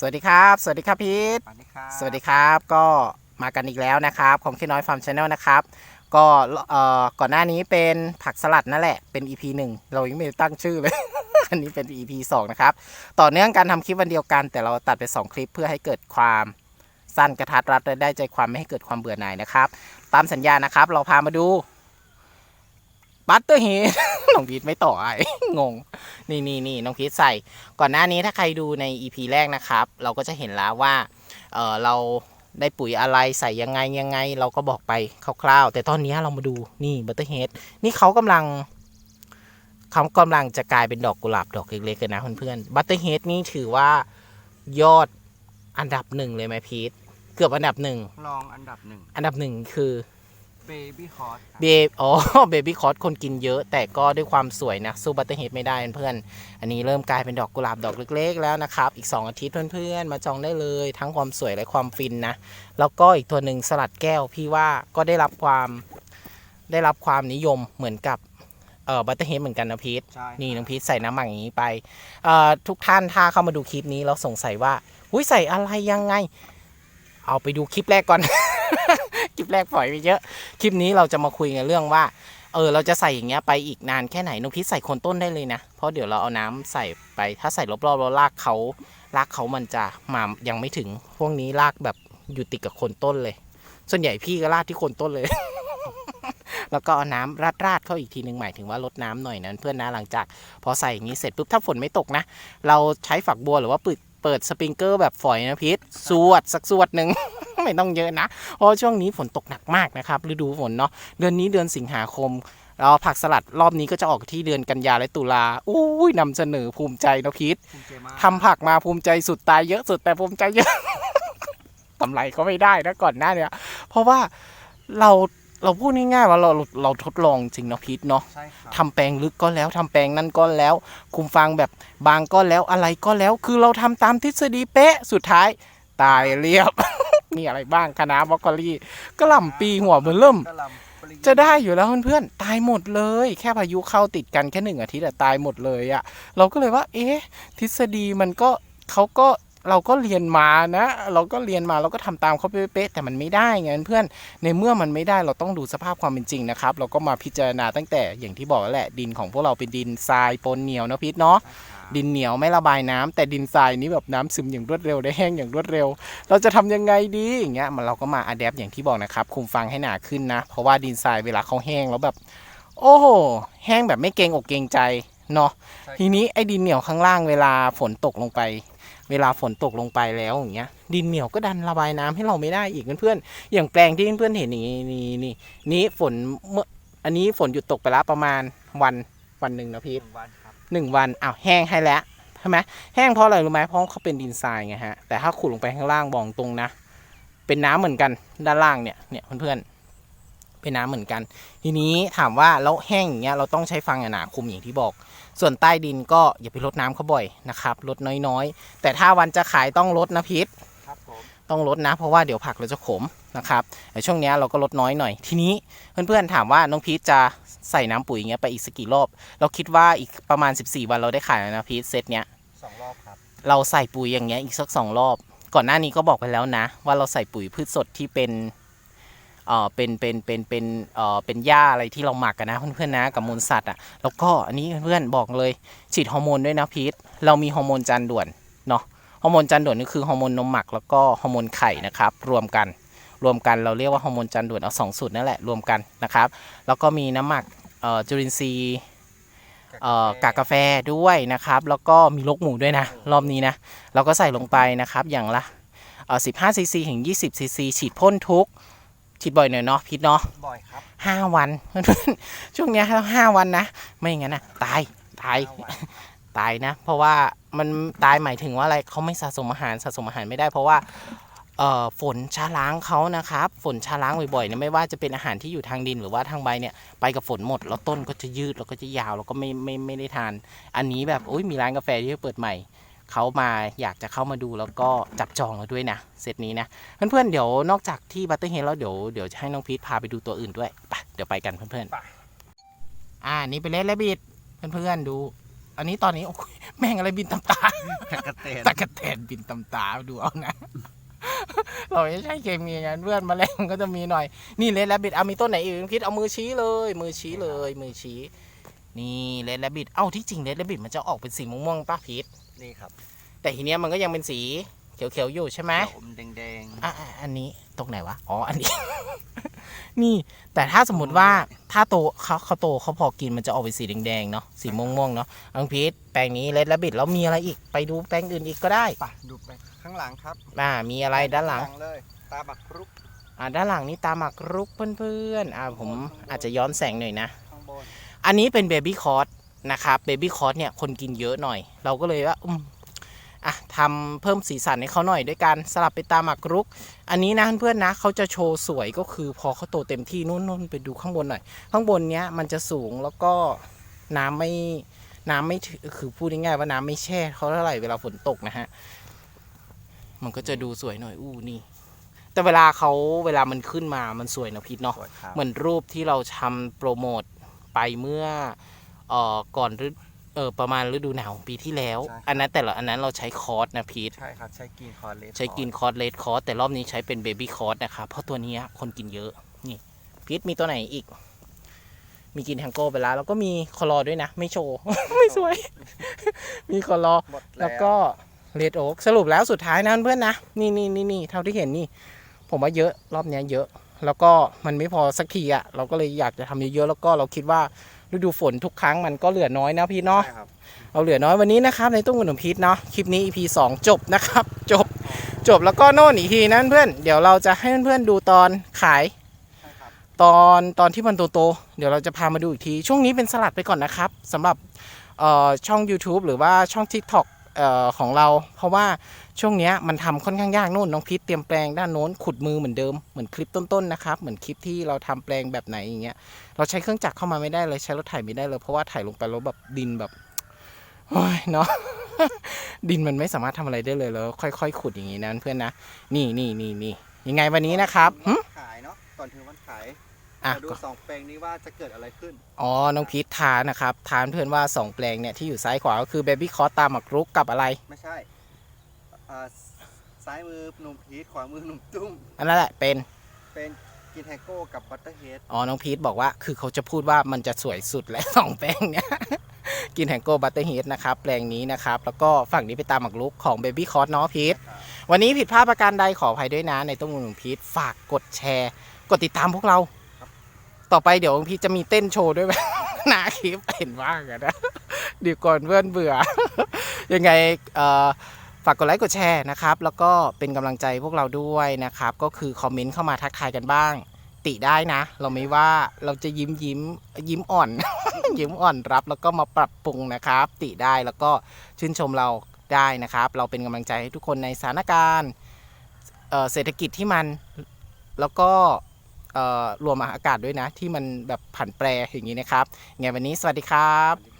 สวัสดีครับ สวัสดีครับพีทสวัสดีครับสวัสดีครับก็มากันอีกแล้วนะครับ ของขี้น้อยฟาร์มชาแนลนะครับ ก็เอ่อก่อนหน้านี้เป็นผักสลัดนั่นแหละเป็น EP 1 เรายังไม่ได้ตั้งชื่อเลย อันนี้เป็น EP 2 นะครับ ต่อเนื่องการทำคลิปวันเดียวกัน แต่เราตัดเป็น2คลิปเพื่อให้เกิดความสั้นกระทัดรัดและได้ใจความไม่ให้เกิดความเบื่อหน่ายนะครับ ตามสัญญานะครับ เราพามาดู บัตเตอร์เฮดน้องพีทไม่ต่อไอ้งง นี่นี่นี่น้องพีทใส่ ก่อนหน้านี้ถ้าใครดูใน EP แรกนะครับ เราก็จะเห็นแล้วว่าเออเราได้ปุ๋ยอะไรใส่ยังไงยังไง เราก็บอกไปคร่าวๆ แต่ตอนนี้เรามาดูนี่บัตเตอร์เฮดนี่เขากำลังเขากำลังจะกลายเป็นดอกกุหลาบดอกเล็กๆกันนะเพื่อนๆบัตเตอร์เฮดนี่ถือว่ายอดอันดับหนึ่งเลยไหมพีทเกือบอันดับหนึ่งรองอันดับหนึ่งอันดับหนึ่งคือ เบบี้คอร์สเบอ๋อเบบี้คอร์สคนกินเยอะ แต่ก็ด้วยความสวยนะสู้บัตเตอร์เฮดไม่ได้เพื่อนๆอันนี้เริ่มกลายเป็นดอกกุหลาบดอกเล็ก ๆ แล้วนะครับ อีก 2 อาทิตย์เพื่อนๆ มาจองได้เลย ทั้งความสวยและความฟินนะ แล้วก็อีกตัวหนึ่งสลัดแก้วพี่ว่าก็ได้รับความได้รับความนิยมเหมือนกับเอ่อบัตเตอร์เฮดเหมือนกันนะพีทใช่นี่น้องพีทใส่น้ำหมักอย่างนี้ไปเอ่อทุกท่านถ้าเข้ามาดูคลิปนี้แล้วสงสัยว่าอุ้ยใส่อะไรยังไง เอาไปดูคลิปแรกก่อน คลิปแรกปล่อยไปเยอะ คลิปนี้เราจะมาคุยกันเรื่องว่า เออ เราจะใส่อย่างเงี้ยไปอีกนานแค่ไหนน้องพีทใส่คนต้นได้เลยนะ เพราะเดี๋ยวเราเอาน้ำใส่ไป ถ้าใส่รอบๆแล้วรากเขารากเขามันจะมายังไม่ถึง พวกนี้รากแบบอยู่ติดกับคนต้นเลย ส่วนใหญ่พี่ก็ราดที่คนต้นเลย แล้วก็เอาน้ำราดราดๆเข้าอีกทีหนึ่งหมายถึงว่าลดน้ำหน่อยนะเพื่อนนะหลังจาก พอใส่อย่างนี้เสร็จปุ๊บถ้าฝนไม่ตกนะ เราใช้ฝักบัวหรือว่าเปิดเปิดสปริงเกอร์แบบฝอยนะพีทสวดสักสวดหนึ่ง ไม่ต้องเยอะนะเพราะช่วงนี้ฝนตกหนักมากนะครับฤดูฝนเนาะเดือนนี้เดือนสิงหาคมแล้วผักสลัดรอบนี้ก็จะออกที่เดือนกันยาและตุลาอุ้ยนำเสนอภูมิใจนะพีทภูมิใจมากทำผักมาภูมิใจสุดตายเยอะสุดแต่ภูมิใจเยอะกำไรก็ไม่ได้นะก่อนหน้าเนี่ยเพราะว่าเราเราพูดง่ายๆว่าเราเราเราทดลองจริงเนาะพีทเนาะใช่ครับทำแปลงลึกก็แล้วทำแปลงนั่นก็แล้ว คุมฟางแบบบางก็แล้วอะไรก็แล้ว คือเราทำตามทฤษฎีเป๊ะสุดท้ายตายเรียบ มีอะไรบ้างคะน้าบรอกโคลีกระหล่ำปีหัวมันเริ่ม กะหล่ำปลีจะได้อยู่แล้วเพื่อนๆ ตายหมดเลย แค่พายุเข้าติดกันแค่หนึ่งอาทิตย์อะตายหมดเลยอะเราก็เลยว่า เอ๊ะ ทฤษฎีมันก็เขาก็เราก็เรียนมานะ เราก็เรียนมาเราก็ทำตามเขาเป๊ะๆแต่มันไม่ได้ไงเพื่อนในเมื่อมันไม่ได้เราต้องดูสภาพความเป็นจริงนะครับ เราก็มาพิจารณาตั้งแต่อย่างที่บอกแล้วแหละดินของพวกเราเป็นดินทรายปนเหนียวนะพีทเนาะ ดินเหนียวไม่ระบายน้ำแต่ดินทรายนี้แบบน้ำซึมอย่างรวดเร็วได้แห้งอย่างรวดเร็ว เราจะทำยังไงดีอย่างเงี้ยมันเราก็มาอัดแอปอย่างที่บอกนะครับคุมฟังให้หนาขึ้นนะ เพราะว่าดินทรายเวลาเขาแห้งแล้วแบบ โอ้โหแห้งแบบไม่เกรงอกเกรงใจเนาะใช่ทีนี้ไอ้ดินเหนียวข้างล่างเวลาฝนตกลงไป เวลาฝนตกลงไปแล้วอย่างเงี้ย ดินเหนียวก็ดันระบายน้ำให้เราไม่ได้อีกเพื่อนๆอย่างแปลงที่เพื่อนๆเห็นนี่นี่นี่นี่ฝนเมื่ออันนี้ฝนหยุดตกไปแล้วประมาณวันวันหนึ่งนะพี หนึ่งวันอ้าวแห้งให้แล้วใช่ไหมแห้งเพราะอะไรรู้ไหมเพราะเขาเป็นดินทรายไงฮะแต่ถ้าขุดลงไปข้างล่างบอกตรงนะ เป็นน้ำเหมือนกันด้านล่างเนี่ยเนี่ยเพื่อนๆเป็นน้ำเหมือนกัน ทีนี้ถามว่าแล้วแห้งอย่างเงี้ยเราต้องใช้ฟางหนาคุมอย่างที่บอก ส่วนใต้ดินก็อย่าไปรดน้ำเขาบ่อยนะครับลดน้อยๆ แต่ถ้าวันจะขายต้องลดนะพิษ ต้องลดนะ เพราะว่าเดี๋ยวผักเราจะขมนะครับแต่ช่วงเนี้ยเราก็ลดน้อยหน่อย ทีนี้เพื่อนๆถามว่าน้องพีชจะใส่น้ำปุ๋ยอย่างเงี้ยไปอีกสักกี่รอบ เราคิดว่าอีกประมาณ 14 วันเราได้ขายแล้วนะพีชเซตเนี้ยสองรอบครับเราใส่ปุ๋ยอย่างเงี้ยอีกสักสองรอบ ก่อนหน้านี้ก็บอกไปแล้วนะ ว่าเราใส่ปุ๋ยพืชสดที่เป็นเอ่อเป็นเป็นเป็นเป็นเอ่อเป็นหญ้าอะไรที่เราหมักกันนะเพื่อนๆนะกับมูลสัตว์อะแล้วก็อันนี้เพื่อนๆบอกเลยฉีดฮอร์โมนด้วยนะพีทเรามีฮอร์โมนจานด่วนเนาะ ฮอร์โมนจานด่วนนี่คือฮอร์โมนนมหมักแล้วก็ฮอร์โมนไข่นะครับรวมกัน รวมกันเราเรียกว่าฮอร์โมนจานด่วนเอาสองสูตรนั่นแหละรวมกันนะครับแล้วก็มีน้ำหมักเอ่อจุลินทรีย์เอ่อกากกาแฟด้วยนะครับ แล้วก็มีลกหมูด้วยนะ รอบนี้นะ เราก็ใส่ลงไปนะครับอย่างละเอ่อ15ซีซีถึง20ซีซีฉีดพ่นทุกฉีดบ่อยหน่อยเนาะพิษเนาะบ่อยครับห้าวันเพื่อนๆช่วงเนี้ยต้องห้าวันนะ ไม่อย่างนั้นนะตาย ตายห้าวัน ตายนะ เพราะว่ามันตายหมายถึงว่าอะไรเขาไม่สะสมอาหารสะสมอาหารไม่ได้ เพราะว่าเอ่อฝนชาล้างเขานะครับ ฝนชาล้างบ่อยๆเนี่ยไม่ว่าจะเป็นอาหารที่อยู่ทางดินหรือว่าทางใบเนี่ยไปกับฝนหมด แล้วต้นก็จะยืดแล้วก็จะยาวแล้วก็ไม่ไม่ไม่ได้ทาน อันนี้แบบอุ้ยมีร้านกาแฟที่เปิดใหม่เขามาอยากจะเข้ามาดูแล้วก็จับจองแล้วด้วยนะเซตนี้นะเพื่อนๆเดี๋ยวนอกจากที่บัตเตอร์เฮดแล้วเดี๋ยวเดี๋ยวจะให้น้องพีทพาไปดูตัวอื่นด้วยไปเดี๋ยวไปกันเพื่อนๆไปอ่านี่เป็นเลดและบิดเพื่อนๆดู อันนี้ตอนนี้โอ้ยแม่งอะไรบินตำตากระเตนตะกะแตนบินตำตาดูเอานะ เราไม่ใช่เคมีงานเพื่อนแมาแรงก็จะมีหน่อย นี่เลดแลบิดเอามีต้นไหนอีกพิษเอามือชี้เลย มือชี้เลย มือชี้ นี่เลดแลบิดเอ้าที่จริงเลดแลบิดมันจะออกเป็นสีม่วงๆป้าพีทนี่ครับแต่ทีเนี้ยมันก็ยังเป็นสีเขียวๆอยู่ใช่ไหมเขียวอมแดงอะอะอันนี้ตรงไหนวะ อ๋อ อันนี้ นี่ แต่ถ้าสมมติว่าถ้าโตเขาเขาโตเขาพอกินมันจะออกเป็นสีแดงๆเนาะสีม่วงๆเนาะอังพีทแปลงนี้เลดแลบิดแล้วมีอะไรอีกไปดูแปลงอื่นอีกก็ได้ๆปะดูไปข้างหลังครับอ่ามีอะไรด้านหลังอ่าด้านหลังนี่ตาหมักรุกเพื่อนๆอ่าผมอาจจะย้อนแสงหน่อยนะข้างบนอันนี้เป็นเบบี้คอร์สนะครับเบบี้คอร์สเนี่ยคนกินเยอะหน่อย เราก็เลยว่า อืมอะทำเพิ่มสีสันให้เขาหน่อยด้วยการสลับไปตามหมากรุก อันนี้นะเพื่อนๆนะเขาจะโชว์สวยก็คือพอเขาโตเต็มที่นู่นนู่นไปดูข้างบนหน่อย ข้างบนเนี้ยมันจะสูงแล้วก็น้ำไม่น้ำไม่ถึงคือพูดง่ายๆว่าน้ำไม่แช่เขาเท่าไหร่เวลาฝนตกนะฮะมันก็จะดูสวยหน่อยอู้นี่แต่เวลาเขาเวลามันขึ้นมามันสวยนะพีทเนาะสวยครับเหมือนรูปที่เราทำโปรโมทไปเมื่อเอ่อก่อนฤเออประมาณฤดูหนาวของปีที่แล้วอันนั้นแต่ละอันนั้นเราใช้คอร์สนะพีทใช่ครับใช้กินคอร์เลสใช้กินคอร์สเลดคอร์สแต่รอบนี้ใช้เป็นเบบี้คอร์สนะครับเพราะตัวเนี้ยคนกินเยอะนี่พีทมีตัวไหนอีก มีกินแฮงโก้ไปแล้วแล้วก็มีคอรอด้วยนะ ไม่โชว์ ไม่สวย มีคอรอหมดแล้วก็เลดโอ๊กสรุปแล้วสุดท้ายนะเพื่อนนะ นี่นี่นี่นี่เท่าที่เห็นนี่ ผมว่าเยอะรอบเนี้ยเยอะ แล้วก็มันไม่พอสักทีอะเราก็เลยอยากจะทำเยอะๆแล้วก็เราคิดว่า ฤดูฝนทุกครั้งมันก็เหลือน้อยนะพี่เนาะใช่ครับเอาเหลือน้อยวันนี้นะครับในตู้ขนมพีชเนาะคลิปนี้ EP 2 จบนะครับ จบจบแล้วก็โน่นอีกทีนั้นเพื่อนเดี๋ยวเราจะให้เพื่อนๆดูตอนขายใช่ครับตอนตอนที่มันโตๆเดี๋ยวเราจะพามาดูอีกที ช่วงนี้เป็นสลัดไปก่อนนะครับสำหรับเอ่อช่อง YouTube หรือว่าช่อง TikTok เอ่อของเรา เพราะว่า ช่วงเนี้ยมันทำค่อนข้างยากนู่นน้องพีทเตรียมแปลงด้านโน้นขุดมือเหมือนเดิมเหมือนคลิปต้นๆนะครับเหมือนคลิปที่เราทำแปลงแบบไหนอย่างเงี้ยเราใช้เครื่องจักรเข้ามาไม่ได้เลยใช้รถไถไม่ได้เลยเพราะว่าไถลงไปแล้วแบบดินแบบโอ้ยเนาะดินมันไม่สามารถทำอะไรได้เลยแล้วค่อยๆขุดอย่างนี้นะเพื่อนนะนี่นี่นี่นี่ยังไงวันนี้นะครับหึขายเนาะก่อนถึงวันขายอะมาดูสองแปลงนี้ว่าจะเกิดอะไรขึ้น อ๋อ น้องพีททานนะครับ ทานเพื่อนว่า2แปลงเนี่ยที่อยู่ซ้ายขวาก็คือเบบี้คอสตามหมักรุกกับอะไร ไม่ใช่ อ่าซ้ายมือหนุ่มพีทขวามือหนุ่มตุ้ม อันนั้นแหละเป็น เป็นกินแฮโก้กับบัตเตอร์เฮดอ๋อ น้องพีทบอกว่า คือเขาจะพูดว่ามันจะสวยสุดและ สองแปลงเนี่ย กินแฮงโก้บัตเตอร์เฮดนะครับ แปลงนี้นะครับ แล้วก็ฝั่งนี้ไปตามหมักรุกของเบบี้คอสเนาะพีท วันนี้ผิดพลาดประการใดขออภัยด้วยนะ ในต้นหนุ่มพีท ฝากกดแชร์ กดติดตามพวกเรา ต่อไปเดี๋ยวพีทจะมีเต้นโชว์ด้วยไหม หน้าคลิปเห็นว่างอะนะเดี๋ยวก่อนเพื่อนเบื่อ ยังไงเอ่อ ฝากกดไลค์กดแชร์นะครับ แล้วก็เป็นกำลังใจพวกเราด้วยนะครับ ก็คือคอมเมนต์เข้ามาทักทายกันบ้าง ติได้นะ เราไม่ว่าเราจะยิ้มยิ้มยิ้มอ่อน ยิ้มอ่อนรับแล้วก็มาปรับปรุงนะครับ ติได้แล้วก็ชื่นชมเราได้นะครับ เราเป็นกำลังใจให้ทุกคนในสถานการณ์เศรษฐกิจที่มันแล้วก็รวมอากาศด้วยนะ ที่มันแบบผันแปรอย่างนี้นะครับไงวันนี้สวัสดีครับ